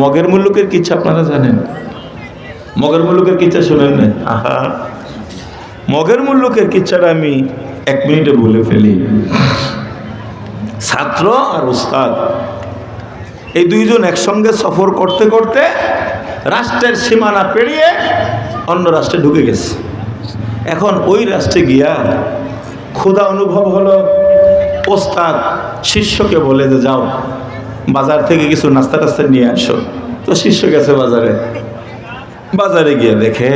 মগের মুল্লুকের কিচ্ছা আপনারা জানেন। মগের মুল্লুকের কিচ্ছা শোনেন না আহা। মগের মুল্লুকের কিচ্ছাটা আমি এক মিনিটে বলে ফেলি। ছাত্র আর উস্তাদ, এই দুইজন একসঙ্গে সফর করতে করতে রাষ্ট্রের সীমানা পেরিয়ে অন্য রাষ্ট্রে ঢুকে গেছে। এখন ওই রাষ্ট্রে গিয়া ক্ষুধা অনুভব হলো, ওস্তাদ, শিষ্যকে বলে যে, যাও। বাজার থেকে কিছু নাস্তা টাস্তা নিয়ে আসো। তো শিষ্য গেছে বাজারে। বাজারে গিয়ে দেখে,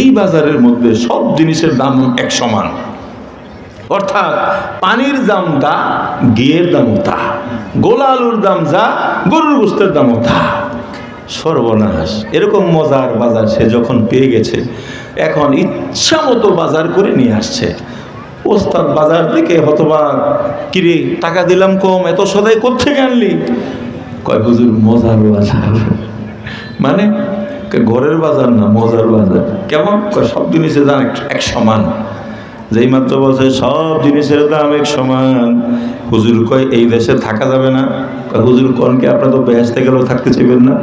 এই বাজারের মধ্যে সব জিনিসের দাম এক সমান। অর্থাৎ পানির দামটা ঘিয়ের দামও তা, গোলা আলুর দাম যা গরুর গোস্তের দামও তা। সর্বনাশ। এরকম মজার বাজার সে যখন পেয়ে গেছে, এখন ইচ্ছা মতো বাজার করে নিয়ে আসছে। ওস্তাদ বাজার থেকে হতবা কিরে, টাকা দিলাম কম, এত সদাই কোথেকে আনলি? কয়, হুজুর, মজার বাজার। মানে ঘরের বাজার না, মজার বাজার। কেমন? সব জিনিসের দাম এক সমান। যেই মাত্র বলছে, সব জিনিসের দাম এক সমান। হুজুর কয়, এই দেশে থাকা যাবে না। হুজুর কনকে আপনার তো বেহেস্তে গেলেও থাকতে চাইবেন না?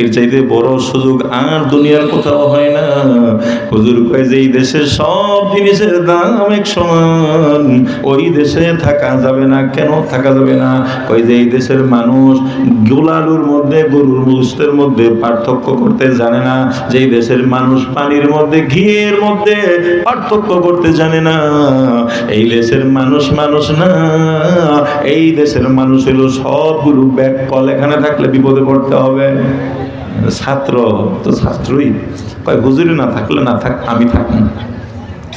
এর চাইতে বড় সুযোগ আর দুনিয়ার কোথাও হয় না। হুজুর কয় যে এই দেশে সব জিনিসের দাম এক সমান, ওই দেশে থাকা যাবে না। কেন থাকা যাবে না? কই যে এই দেশের মানুষ গোলালুর মধ্যে, গরুর মুস্তের মধ্যে পার্থক্য করতে জানে না যে এই দেশের মানুষ পানির মধ্যে, ঘিয়ের মধ্যে পার্থক্য করতে জানে না, এই দেশের মানুষ মানুষ না। এই দেশের মানুষ হলো সবগুলো ব্যাগ কল এখানে থাকলে বিপদে পড়তে হবে। ছাত্র তো ছাত্রই। কয় হুজুরি না থাকলে না থাক আমি থাকুন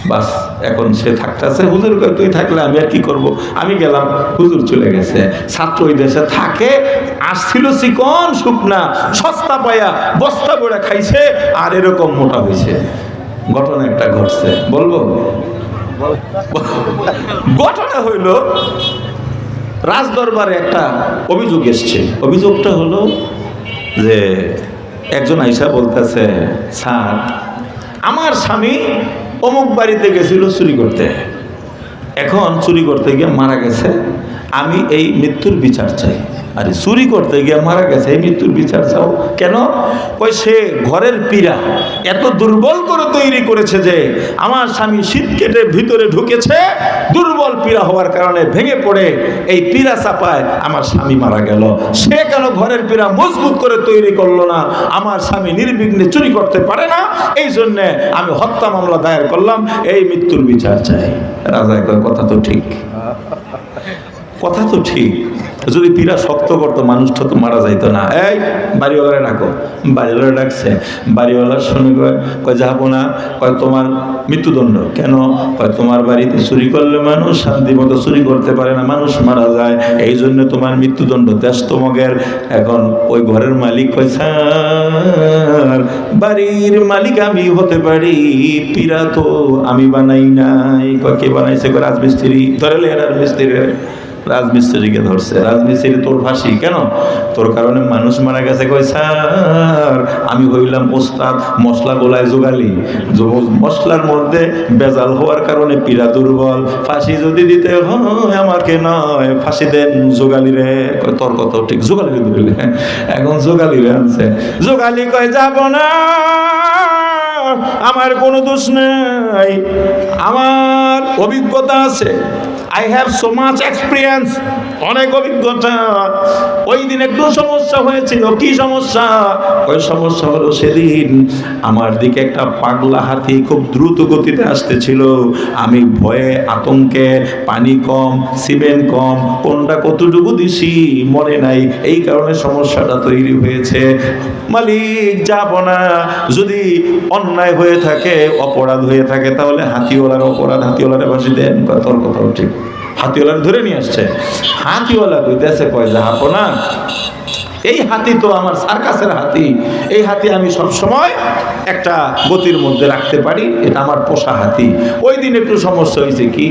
বাস এখন সে থাকতেছে। হুজুর কয় তুই থাকলে আমি আর কি করব? আমি গেলাম হুজুর চলে গেছে। ছাত্র ওই দেশে থাকে আসছিল চিকন শুকনা সস্তা পায়া বস্তা বড়া খাইছে আর এরকম মোটা হয়েছে ঘটনা একটা ঘটছে। বলব? ঘটনা হইল রাজদরবারে একটা অভিযোগ এসছে। অভিযোগটা হলো যে একজন আইসা বলতেছে, স্যার, আমার স্বামী অমুক বাড়িতে গেছিল চুরি করতে। এখন চুরি করতে গিয়ে মারা গেছে। আমি এই মৃত্যুর বিচার চাই। আরে চুরি করতে গিয়ে মারা গেছে, এই মৃত্যুর বিচার চাও? কেন? ওই সে ঘরের পীড়া। এত দুর্বল করে তৈরি করেছে যে আমার স্বামী শীত কেটে ভিতরে ঢুকেছে, দুর্বল পীড়া হওয়ার কারণে ভেঙে পড়ে, এই পীড়া চাপায় আমার স্বামী মারা গেল। সে কেন ঘরের পীড়া মজবুত করে তৈরি করল না? আমার স্বামী নির্বিঘ্নে চুরি করতে পারে না, এই জন্যে আমি হত্যা মামলা দায়ের করলাম, এই মৃত্যুর বিচার চাই। রাজায় কথা তো ঠিক। কথা তো ঠিক। যদি পীড়া শক্ত করতো, মানুষটা তো মারা যাইতো না। এই বাড়িওয়ালা ডাকো। বাড়িওয়ালা ডাকছে। বাড়িওয়ালা শুনে কয় যাব না। কয়, তোমার মৃত্যুদণ্ড। কেন? কয়, তোমার বাড়িতে চুরি করলে মানুষ শান্তি মতো চুরি করতে পারে না, মানুষ মারা যায়। এই জন্য তোমার মৃত্যুদণ্ড। ব্যস্ত মগের এখন ওই ঘরের মালিক কয় বাড়ির মালিক আমি হতে পারি, পীড়া তো আমি বানাই নাই। কয়, কে বানাইছে? কয়, রাজমিস্ত্রি। ধরে লে রাজমিস্ত্রি রাজমিস্ত্রিকে ধরছে। রাজমিস্ত্রি তোর ফাঁসি, কেন? তোর কারণে মানুষ মারা গেছে। কই স্যার, আমি হইলাম ওস্তাদ, মশলা গোলায় জোগালি। মশলার মধ্যে বেজাল হওয়ার কারণে পীড়া দুর্বল। ফাঁসি যদি দিতে হয়, আমাকে নয়। ফাঁসি দেন, জোগালি রে। তোর কথাও ঠিক, জোগালি ধরলে এখন জোগালি রে আনছে। জোগালি কয়, যাব না। আমার কোনো দোষ নাই। আমার অভিজ্ঞতা আছে। I have so much experience অনেক অভিজ্ঞতা। ওই দিন একটু সমস্যা হয়েছিল। কি সমস্যা? ওই সমস্যা হলো সেদিন আমার দিকে একটা পাগলা হাতি খুব দ্রুত গতিতে আসতেছিল। আমি ভয়ে আতঙ্কে, পানি কম, সিমেন্ট কম, কোনটা কতটুকু দিছি মনে নাই। এই কারণে সমস্যাটা তৈরি হয়েছে। মালিক, যাব না। যদি অন্যায় হয়ে থাকে, অপরাধ হয়ে থাকে, তাহলে হাতিওয়ালার অপরাধ হাতিওয়ালারে বসে দেন তোর কথা ঠিক। হাতিওয়ালার ধরে নিয়ে আসছে। হাতিওয়ালা কইতেছে, কয় যাব না। এই হাতি তো আমার সার্কাসের হাতি। এই হাতি আমি সব সময় একটা গতির মধ্যে রাখতে পারি, এটা আমার পোষা হাতি। ওই দিন একটু সমস্যা হয়েছে কি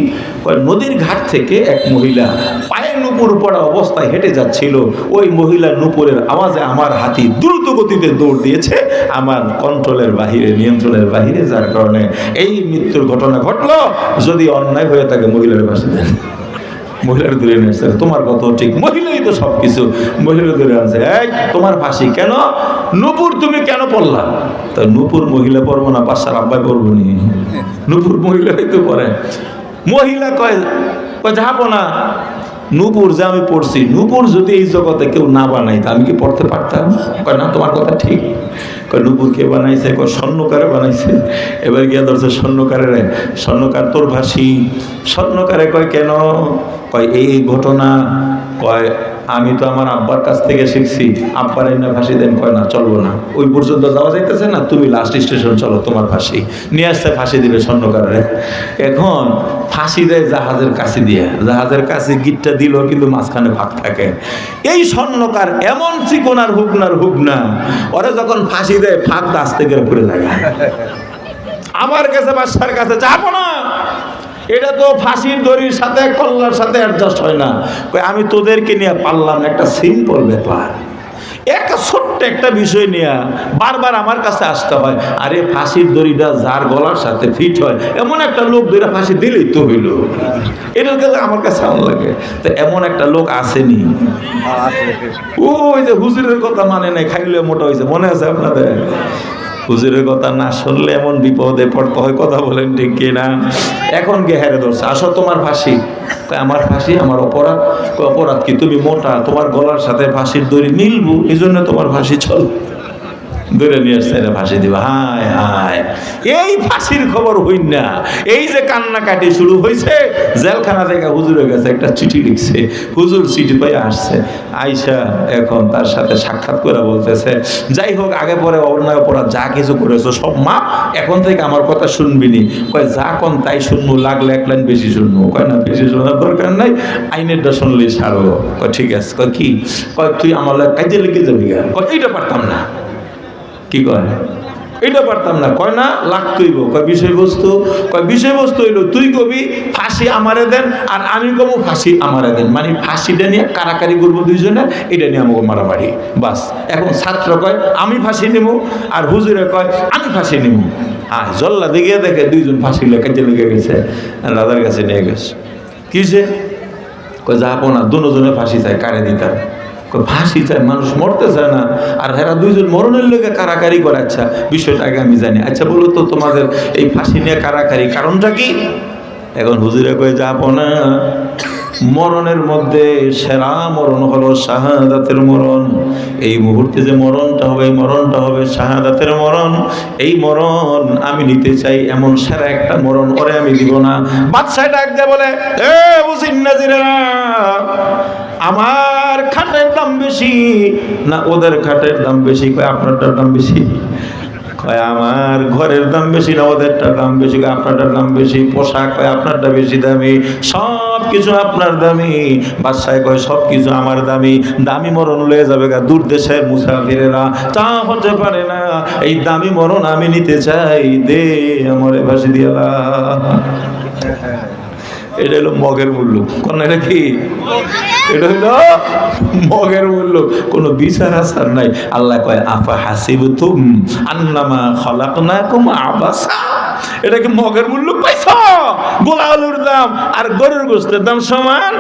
নদীর ঘাট থেকে এক মহিলা পায়ে নুপুর পড়া অবস্থায় হেঁটে যাচ্ছিল। ওই মহিলা নুপুরের আওয়াজে আমার হাতি দ্রুত গতিতে দৌড় দিয়েছে, আমার কন্ট্রোলের বাহিরে, নিয়ন্ত্রণের বাহিরে, যার কারণে এই মৃত্যুর ঘটনা ঘটলো। যদি অন্যায় হয়ে থাকে মহিলার পাশে দেন মহিলার দূরে নিয়েছে তোমার কথা ঠিক, মহিলাই তো সব কিছু মহিলার দূরে আনছে। এই, তোমার ফাঁসি কেন? নূপুর তুমি কেন পড়লা? তা নূপুর মহিলা পড়ব না পাশার আব্বাই পড়ব নি। নূপুর মহিলারাই তো পড়ে। মহিলা কয় কয়, যাব না। নূপুর যে আমি পড়ছি, নূপুর যদি এই জগতে কেউ না বানাই আমি কি পড়তে পারতাম? কয়, না, তোমার কথা ঠিক। কয়, নূপুর কে বানাইছে? কয়, স্বর্ণকারে বানাইছে। এবার গিয়া ধরছে, স্বর্ণকারে স্বর্ণকার তোর ভাসি স্বর্ণকারে কয়, কেন? কয় এই ঘটনা। কয় আমি তো আমার আব্বার কাছ থেকে শিখছি আব্বার না ফাঁসি দেন, কয় না, চলবো না। ওই পর্যন্ত যাওয়া যাইতেছে না, তুমি লাস্ট স্টেশন চলো, তোমার ফাঁসি। নিয়ে আসতে ফাঁসি দিবে স্বর্ণকারে। এখন ফাঁসি দেয় জাহাজের কাছে দিয়ে। জাহাজের কাছে গিটটা দিল, কিন্তু মাঝখানে ভাগ থাকে। এই স্বর্ণকার এমন চিকনার হুক না ওরা যখন ফাঁসি দেয়, ফাঁক আস্তে করে পড়ে যায় আমার কাছে বাসার কাছে যাব না। এটা তো ফাঁসির দড়ির সাথে কল্লার সাথে অ্যাডজাস্ট হয় না। কই আমি তোদেরকে নিয়ে পারলাম একটা সিম্পল ব্যাপার। একটা ছোট্ট একটা বিষয় নিয়ে বারবার আমার কাছে আসতে হয় আরে ফাঁসির দড়িটা যার গলার সাথে ফিট হয় এমন একটা লোক ধরে ফাঁসি দিলেই তো হইল। এটার কাছে আমার কাছে এমন লাগে। তো এমন একটা লোক আসেনি। ওই যে হুজুরের কথা মানে নাই খাইলে মোটা হয়েছে মনে আছে আপনাদের? হুজুরের কথা না শুনলে এমন বিপদে পড়তে হয়, কথা বলেন ঠিক কিনা? এখন গে হেরে ধরছে, আসো তোমার ফাঁসি। আমার ফাঁসি, আমার অপরাধ? অপরাধ কি? তুমি মোটা, তোমার গলার সাথে ফাঁসির দড়ি মিলবো? এই জন্য তোমার ফাঁসি চল। ধরে নিয়ে আসছে এরা ফাঁসি দিবা। হায় হায়। এই ফাঁসির খবর হইন না। এই যে কান্নাকাটি শুরু হয়েছে জেলখানা থেকে হুজুরের কাছে একটা চিঠি লিখছে। হুজুর চিঠি পাই আসছে। আইসা এখন তার সাথে সাক্ষাৎ করে বলতেছে, যাই হোক, আগে পরে অন্যায় অপরাধ যা কিছু করেছ সব মা এখন থেকে আমার কথা শুনবিনি। কয়, যা কন তাই শুনব, লাগলে এক লাইন বেশি শুনব। কয়, না, বেশি শোনার দরকার নাই, আইনেরটা শুনলেই ছাড়বো কয়, ঠিক আছে। কয়, কি? কয়, তুই আমার কাজে লিখে যাবি কয়, এইটা পারতাম না। কি কয়? এটা পারতাম না। কয় না? লাখ লাগতইব কয় বিষয়বস্তু? কয় বিষয়বস্তু হইল, তুই কবি, ফাঁসি আমারে দেন আর আমি কবো, ফাঁসি আমারে দেন। মানে ফাঁসিটা নিয়ে কারাকারি করব দুইজনে, এটা নিয়ে আমাকে মারামারি। বাস। এখন ছাত্র কয়, আমি ফাঁসি নিব আর হুজুরে কয়, আমি ফাঁসি নিব আর জল্লা দিকে দেখে দুইজন ফাঁসি লেখা লেগে গেছে দাদার কাছে নিয়ে গেছে। কিসে কয় না, দুজনে ফাঁসি চাই, কারে দিতাম? ফাঁসি চায়, মানুষ মরতে চায় না। আর হেরা দুইজন মরণের লোকে কারাকারি করে আচ্ছা বিষয়টা আগে আমি জানি। আচ্ছা বলো তো তোমাদের এই ফাঁসি নিয়ে কারাকারি, কারণটা কি? এখন হুজুরে কয়ে, যাব না। মরণের মধ্যে সেরা মরণ হলো শাহাদাতের মরণ। এই মুহূর্তে যে মরণটা হবে, এই মরণটা হবে শাহাদাতের মরণ। এই মরণ আমি নিতে চাই এমন সেরা একটা মরণ, ওরে আমি দিব না। ডাক দেয়, বলে, এ বুঝিন নাজিরেরা আমার খাটের দাম বেশি? না, ওদের খাটের দাম বেশি? কয়, আপনারটার দাম বেশি? কয়, আমার ঘরের দাম বেশি না, ওদেরটার দাম বেশি? কয়, আপনারটার দাম বেশি? পোশাক, কয়, আপনারটা বেশি দামি? সব কিছু আপনার দামি। বাদশায় কয় সব কিছু আমার দামি। দামি মরণ লয়ে যাবে গা দূর দেশের মুসাফিরেরা। তা হতে পারে না, এই দামি মরণ আমি নিতে চাই। দে, আমারে ভাসি দিয়ালা এটা হলো মগের মূল্য। কোন এটা কি? এটা হলো মগের মূল্য। কোনো বিচার আসার নাই। আল্লাহ কয়, আফা হাসিব তুম আন্নামা খলাকনাকুম আবাসা। এটা কি মগের মূল্য? পাইছ? গোলা আলুর দাম আর গরুর গোস্তের দাম সমান?